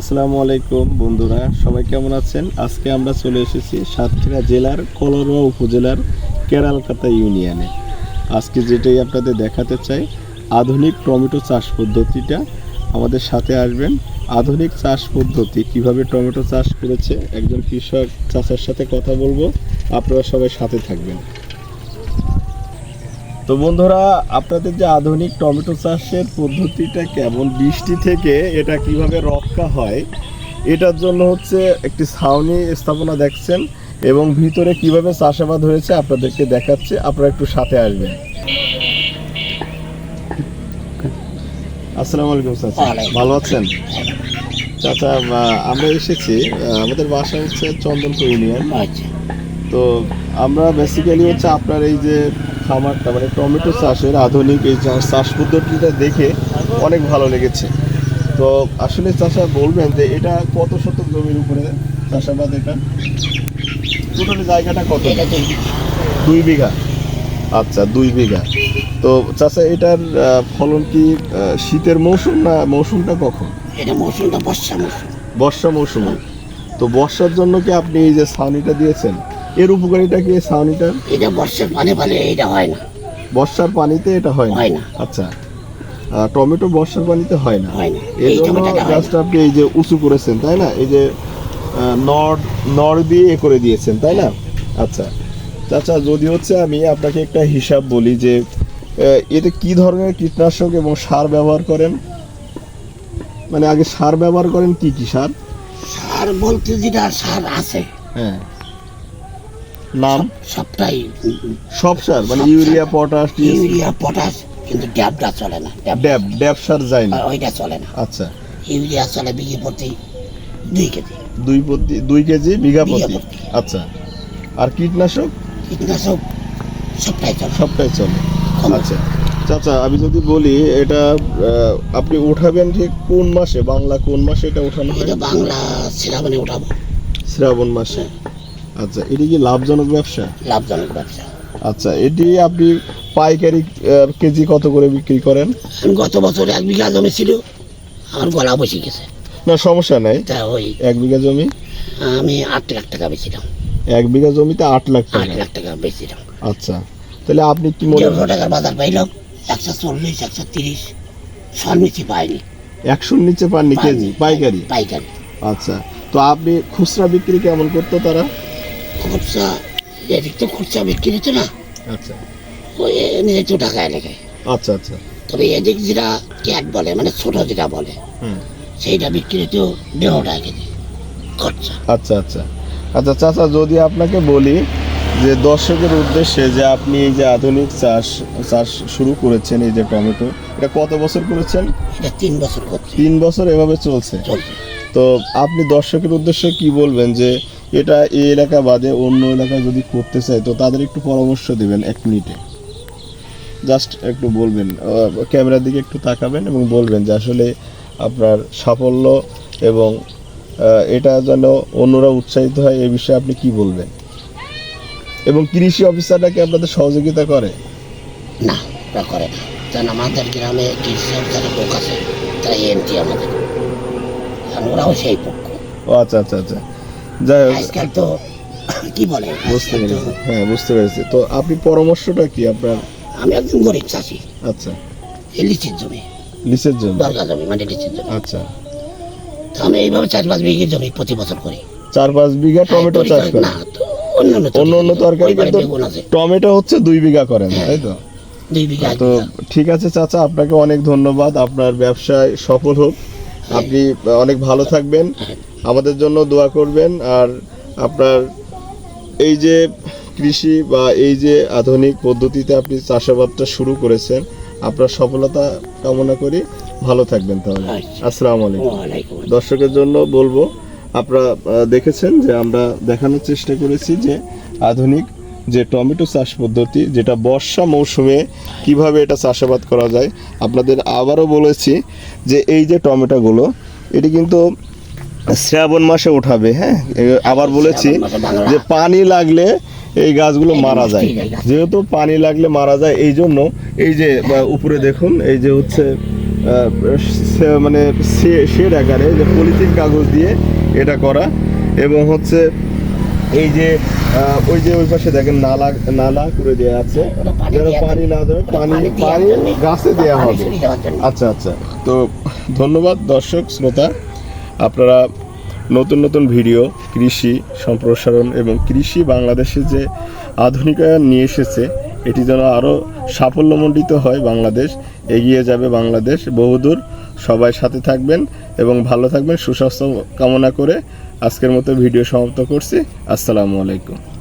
আসসালামু আলাইকুম, বন্ধুরা, সবাই কেমন আছেন? আজকে আমরা চলে এসেছি সাতক্ষীরা জেলার কলরোয়া উপজেলার কেরালকাতা ইউনিয়নে। আজকে যেটাই আপনাদের দেখাতে চাই, আধুনিক টমেটো চাষ পদ্ধতিটা। আমাদের সাথে আসবেন, আধুনিক চাষ পদ্ধতি, কীভাবে টমেটো চাষ করেছে, একজন কৃষক চাষার সাথে কথা বলব, আপনারা সবাই সাথে থাকবেন। তো বন্ধুরা আপনাদের যে আধুনিক টমেটো চাষের পদ্ধতিটা কেমন বৃষ্টি থেকে এটা কীভাবে রক্ষা হয় এটার জন্য হচ্ছে একটি ছাউনি স্থাপনা দেখছেন এবং ভিতরে কীভাবে চাষাবাদ হয়েছে আপনাদেরকে দেখাচ্ছে আপনারা একটু সাথে আসবেন। আসসালামু আলাইকুম চাচা। ভালো আছেন? চাচা আমরা এসেছি আমাদের বাসা হচ্ছে চন্দনপুর ইউনিয়ন। আচ্ছা। তো আমরা বেসিক্যালি হচ্ছে আপনার এই যে খামারটা মানে টমেটো চাষের আধুনিক এই চাষ পদ্ধতিটা দেখে অনেক ভালো লেগেছে। তো আসলে চাষা বলবেন যে এটা কত শতক জমির উপরে চাষাবাদ এটা? টোটাল জায়গাটা কত? দুই বিঘা। আচ্ছা দুই বিঘা। তো চাষা এটার ফলন কি শীতের মৌসুম না মৌসুমটা কখন? এটা মৌসুমটা বর্ষা মৌসুম। বর্ষা মৌসুমে। তো বর্ষার জন্য কি আপনি এই যে ছাউনিটা দিয়েছেন? এর উপকারিতা কি এই ছাউনিটার? এটা বর্ষার পানি পালে এটা হয় না। বর্ষার পানিতে এটা হয় না? আচ্ছা। টমেটো বর্ষার পানিতে হয় না? এই জন্য গাছটা আপনি এই যে উঁচু করেছেন তাই না? এই যে নড় নড় দিয়ে এ করে দিয়েছেন তাই না? আচ্ছা। চাচা যদি হচ্ছে আমি আপনাকে একটা হিসাব বলি যে এতে কি ধরনের কীটনাশক এবং সার ব্যবহার করেন? মানে আগে সার ব্যবহার করেন কি কি সার? সার বলতে যেটা সার আছে। হ্যাঁ। নাম? সবটাই। সব সার মানে ইউরিয়া পটাশ ইউরিয়া পটাশ কিন্তু ড্যাবটা চলে না ড্যাব। ড্যাব সার যায় না। ওইটা চলে না। আচ্ছা। ইউরিয়া চলে বিঘে প্রতি দুই কেজি। দুই প্রতি দুই কেজি বিঘা প্রতি। আচ্ছা। আর কীটনাশক? কীটনাশক সবটাই চলে। সবটাই চলে। আচ্ছা। চাচা আমি যদি বলি এটা আপনি উঠাবেন ঠিক কোন মাসে? বাংলা কোন মাসে এটা উঠানো হয়? বাংলা শ্রাবণে উঠাবো। শ্রাবণ মাসে। আচ্ছা এটি কি লাভজনক ব্যবসা? লাভজনক ব্যবসা। আচ্ছা এটি আপনি পাইকারি কেজি কত করে বিক্রি করেন? গত বছর এক বিঘা জমি ছিল আমার গলা বসে গেছে। না সমস্যা নাই। তা ওই এক বিঘা জমি? আমি আট লাখ টাকা বেছিলাম এক বিঘা জমিতে আট লাখ আট টাকা লাখ টাকা বেছিলাম আচ্ছা তাহলে আপনি কি মনে দেড়শো টাকার বাজার পাইলাম একশো চল্লিশ একশো তিরিশ সব নিচে পাইনি। একশোর নিচে পাননি কেজি পাইকারি? পাইকারি। আচ্ছা তো আপনি খুচরা বিক্রি কেমন করতো তারা? খুচরা এদিক তো খুচরা বিক্রি হতো না। আচ্ছা। ওই নিচু টাকা এলাকায় আচ্ছা আচ্ছা। তবে এদিক যেটা ক্যাট বলে মানে ছোট যেটা বলে সেইটা বিক্রি হতো দেড় টাকা কেজি খরচা। আচ্ছা আচ্ছা। আচ্ছা চাচা যদি আপনাকে বলি যে দর্শকের উদ্দেশ্যে যে আপনি এই যে আধুনিক চাষ চাষ শুরু করেছেন এই যে টমেটো এটা কত বছর করেছেন? এটা তিন বছর তিন বছর এভাবে চলছে। তো আপনি দর্শকের উদ্দেশ্যে কি বলবেন যে এটা এই এলাকা বাদে অন্য এলাকায় যদি করতে চায় তো তাদের একটু পরামর্শ দেবেন এক মিনিটে। জাস্ট একটু বলবেন ক্যামেরার দিকে একটু তাকাবেন এবং বলবেন যে আসলে আপনার সাফল্য এবং এটা যেন অন্যরা উৎসাহিত হয় এ বিষয়ে আপনি কি বলবেন? এবং কৃষি অফিসাররা কি আপনাদের সহযোগিতা করে? না ওরা করে না। কারণ আমাদের গ্রামে কৃষি অফিসারের লোক আছে তারা এমটি আমাদের। ওরাও সেই পক্ষ। ও আচ্ছা আচ্ছা আচ্ছা। যাই হোক। আজকাল তো কি বলে বুঝতে পেরেছি। হ্যাঁ বুঝতে পেরেছি। তো আপনি পরামর্শটা কি আপনার? আমি একজন গরিব চাষি। আচ্ছা। এই লিচির জমি। লিসের জন্য দরগা জমি মানে লিচির জমি। আচ্ছা। তো আমি এইভাবে চার পাঁচ বিঘে জমি প্রতি বছর করি। চার পাঁচ বিঘা টমেটো চাষ করেন? না তো অন্য অন্য তরকারি কিন্তু টমেটো হচ্ছে দুই বিঘা করেন তাই তো? তো ঠিক আছে চাচা আপনাকে অনেক ধন্যবাদ। আপনার ব্যবসায় সফল হোক। আপনি অনেক ভালো থাকবেন। আমাদের জন্য দোয়া করবেন। আর আপনার এই যে কৃষি বা এই যে আধুনিক পদ্ধতিতে আপনি চাষাবাদটা শুরু করেছেন আপনার সফলতা কামনা করি। ভালো থাকবেন তাহলে। আচ্ছা। আসসালামু আলাইকুম। দর্শকের জন্য বলব আপনারা দেখেছেন যে আমরা দেখানোর চেষ্টা করেছি যে আধুনিক যে টমেটো চাষ পদ্ধতি যেটা বর্ষা মৌসুমে কীভাবে এটা চাষাবাদ করা যায় আপনাদের আবারও বলেছি যে এই যে টমেটোগুলো এটি কিন্তু শ্রাবণ মাসে উঠাবে হ্যাঁ আবার বলেছি। যে পানি লাগলে এই গাছগুলো মারা যায়। যেহেতু পানি লাগলে মারা যায় এই জন্য এই যে উপরে দেখুন এই যে হচ্ছে মানে শেড আকারে যে পলিথিন কাগজ দিয়ে এটা করা এবং হচ্ছে এই যে ওই যে ওই পাশে দেখেন নালা নালা করে দেওয়া আছে যেন পানি না ওটা পানি পানি। গাছে দেওয়া হবে। আচ্ছা আচ্ছা তো ধন্যবাদ দর্শক শ্রোতা আপনারা নতুন নতুন ভিডিও, কৃষি সম্প্রসারণ এবং কৃষি বাংলাদেশে যে আধুনিকায়ন নিয়ে এসেছে, এটি যেন আরও সাফল্যমণ্ডিত হয় বাংলাদেশ, এগিয়ে যাবে বাংলাদেশ বহুদূর। সবাই সাথে থাকবেন এবং ভালো থাকবেন, সুস্বাস্থ্য কামনা করে আজকের মতো ভিডিও সমাপ্ত করছি। আসসালামু আলাইকুম।